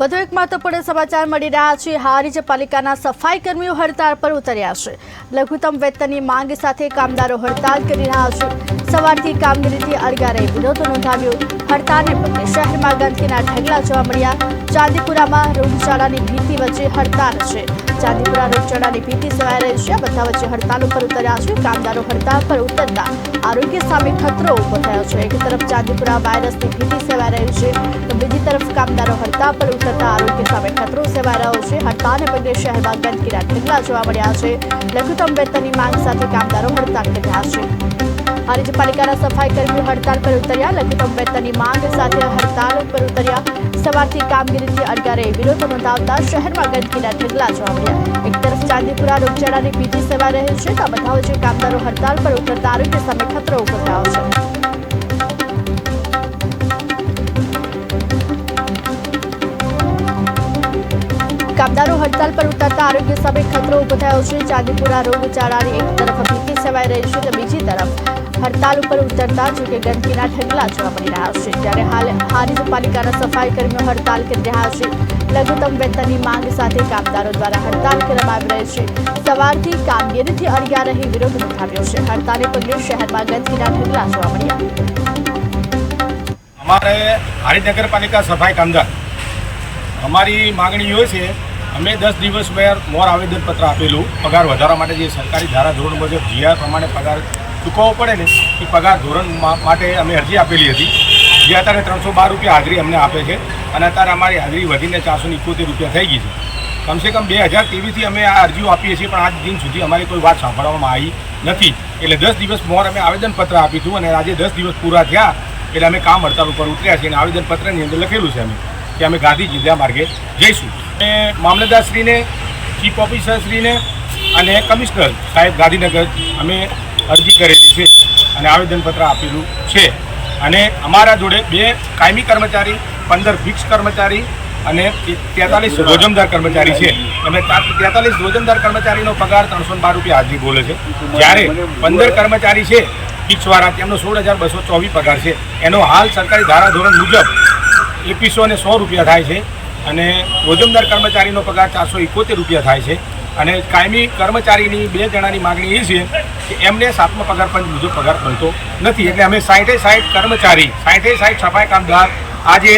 વધુ એક મહત્વપૂર્ણ સમાચાર મળી રહ્યા છે. હારીજ પાલિકાના સફાઈ કર્મીઓ હડતાળ પર ઉતર્યા છે. લઘુત્તમ વેતનની માંગ સાથે કામદારો હડતાળ કરી રહ્યા છે. સવારથી કામગીરીથી અળગા રહી વિરોધ નોંધાવ્યો. હડતાળને પગલે શહેરમાં ગંદકીના ઢગલા જોવા મળ્યા. ચાંદીપુરામાં રોગચાળાની ભીતિ વચ્ચે હડતાળ છે. ચાંદીપુરા રોગચાળાની ભીતિ સેવાઈ રહી છે બધા વચ્ચે હડતાલ ઉપર ઉતર્યા છે. કામદારો હડતાલ પર ઉતરતા આરોગ્ય સામે ખતરો ઊભો થયો છે. એક તરફ ચાંદીપુરા વાયરસની ભીતિ સેવાઈ રહી છે તો બીજી તરફ કામદારો હડતાલ પર ઉતરતા આરોગ્ય સામે ખતરો સેવાઈ રહ્યો છે. હડતાલને પગલે શહેરમાં ગંદકીના ઢગલા જોવા મળ્યા છે. લઘુત્તમ વેતનની માંગ સાથે કામદારો હડતાલ કર્યા રહ્યા છે હારીજ પાલિકાના સફાઈ કર્મીઓ હડતાલ પર ઉતર્યા. લઘુત્તમ વેતનની માંગ સાથે હડતાલ પર ઉતર્યા. સવારથી કામગીરીથી અડગા રહી વિરોધ નોંધાવતા શહેરમાં ગંદકીના ઢગલા જોવા મળ્યા. એક તરફ ચાંદીપુરા રોગચાળાની બીજી સેવા રહે છે. તો બધા જે કામદારો હડતાલ પર ઉતરતા આરોગ્ય સામે ખતરો ઊભો થયો છે. કામદારો હડતાલ પર ઉતરતા આરોગ્ય સામે ખતરો ઊભો થયો છે. ચાંદીપુરા રોગચાળાની એક તરફ ભીતિ સેવાઈ રહી છે તો બીજી તરફ હડતાળ ઉપર ઉતરતા જો કે ગંદકીના ઢગલા જોવા મળી રહ્યા છે. ત્યારે હાલ હારીજ પાલિકાના સફાઈ કર્મીઓ હડતાલ કરી રહ્યા છે. લઘુત્તમ વેતનની માંગ સાથે કામદારો દ્વારા હડતાલ કરવામાં આવી રહી છે. સવારથી કામગીરીથી અડિયા રહી વિરોધ નોંધાવ્યો છે. હડતાલને પગલે શહેરમાં ગંદકીના ઢગલા જોવા મળ્યા. અમારે હારી નગરપાલિકા સફાઈ કામદાર. અમારી માગણી એ છે, અમે દસ દિવસ મેર મોર આવેદનપત્ર આપેલું, પગાર વધારવા માટે જે સરકારી ધારા ધોરણ મુજબ જીઆર પ્રમાણે પગાર ચૂકવવો પડે ને એ પગાર ધોરણ માટે અમે અરજી આપેલી હતી. જે અત્યારે ત્રણસો બાર રૂપિયા હાજરી અમને આપે છે અને અત્યારે અમારી હાજરી વધીને ચારસો ઇકોતેર રૂપિયા થઈ ગઈ છે. કમસે કમ બે હજાર તેવીસથી અમે આ અરજીઓ આપીએ છીએ, પણ આજ દિન સુધી અમારી કોઈ વાત સાંભળવામાં આવી નથી. એટલે દસ દિવસ મોર અમે આવેદનપત્ર આપ્યું અને આજે દસ દિવસ પૂરા થયા એટલે અમે કામ હડતાલ ઉપર ઉતર્યા છીએ અને આવેદનપત્રની અંદર લખેલું છે અમે કે અમે ગાંધી જિલ્લા માર્ગે જઈશું. અને મામલતદારશ્રીને, ચીફ ઓફિસરશ્રીને અને કમિશનર સાહેબ ગાંધીનગર અમે અરજી કરેલી છે અને આવેદનપત્ર આપેલું છે. અને અમારા જોડે બે કાયમી કર્મચારી પંદર ફિક્સ કર્મચારી અને તેતાલીસ રોજમદાર કર્મચારી છે. અમે તેતાલીસ રોજમદાર કર્મચારીનો પગાર ત્રણસો બાર રૂપિયા હાજરી બોલે છે. જ્યારે પંદર કર્મચારી છે ફિક્સવાળા તેમનો સોળ હજાર બસો ચોવીસ પગાર છે. એનો હાલ સરકારી ધારાધોરણ મુજબ એકવીસો અને સો રૂપિયા થાય છે અને રોજમદાર કર્મચારીનો પગાર ચારસો એકોતેર રૂપિયા થાય છે. અને કાયમી કર્મચારીની બે જણાની માગણી એ છે કે એમને સાતમો પગાર પંચ મુજબ પગાર મળતો નથી. એટલે અમે સાઠે સાઠ કર્મચારી, સાઠે સાઠ સફાઈ કામદાર આજે